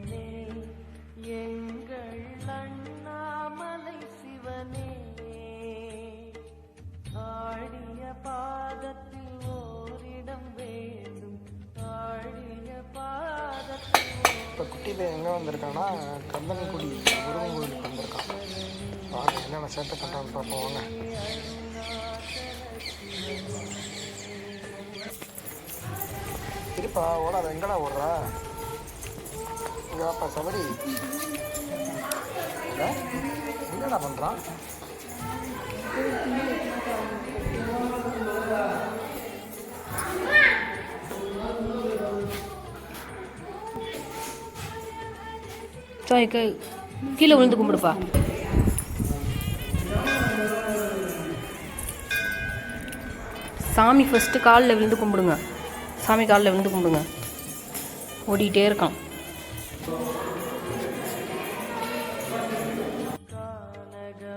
சிவனே எங்கள் அண்ணாமலை சிவனே. ஆழிய பாதத்தில் ஓரிடம் வேண்டும் ஆடிய பாதத்தில் இப்போ குட்டி பையன் எங்கே வந்திருக்கான்னா கந்தன்குடி முருகன் கோயிலுக்கு வந்திருக்கான். பார்க்க என்னென்ன சேட்டை பண்ணுறான்னு பார்ப்போம் வாங்க. இருப்பா ஓடாத எங்கடா ஓடுறா? இதாப்பா சபரி என்னடா பண்ணுறான் சாய் கீழே விழுந்து கும்பிடுப்பா. சாமி ஃபஸ்ட்டு காலில் விழுந்து கும்பிடுங்க. சாமி காலில் விழுந்து கும்பிடுங்க. ஓடிக்கிட்டே இருக்கான். Thank you.